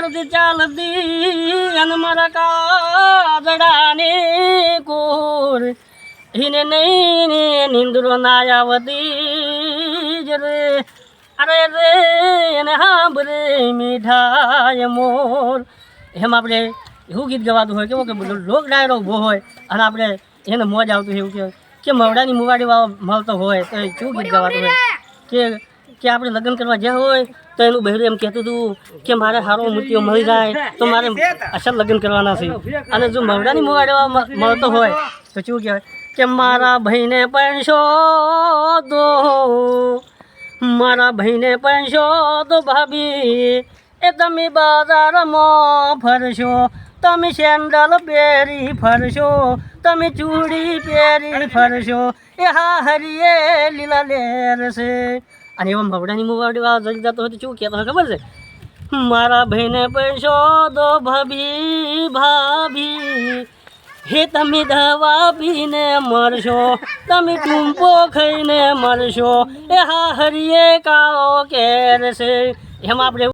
કરતી ચાલતી અને મારા કાજડાની કોર. હિને નહીં નિંદરો ના આવતી જ રે. અરે રે એને હાંભરે મીઠાય મોર. એમ આપણે એવું ગીત ગવાતું હોય કેવું કે લોક ડાયરો ઊભો હોય અને આપણે એને મોજ આવતું હોય એવું કે કે મવડાની મુવાડી વાળો મળતો હોય તો એ કેવું ગીત ગવાતું હોય? કે કે આપણે લગ્ન કરવા જ્યાં હોય, તો એનું બહેરું એમ કહેતું હતું કે મારે સારો મૂર્તિઓ મળી જાય, તો મારે અસર લગ્ન કરવાના છે. અને જો મરડાની મુવાડી વાળો મળતો હોય, તો શું કહેવાય કે મારા ભાઈને પૈસો દો, મારા ભાઈને પૈસો તો ભાભી, એ તમે બજારમાં ફરશો, તમે સેન્ડલ પહેરી ફરશો, તમે ચૂડી પહેરી ફરશો, એ હા હરિયે લીલા લેર છે. અને એવા મવડાની મુવાડી વાળો જડી જતો હોય તો શું કહેતો ખબર છે? મારા ભાઈને પૈસો દો ભાભી ભાભી. હે તમે દવા પીને મરશો, તમે ટૂંપો ખાઈને મરશો. એ હા હરિયે કાળો કેર છે. એમાં આપણે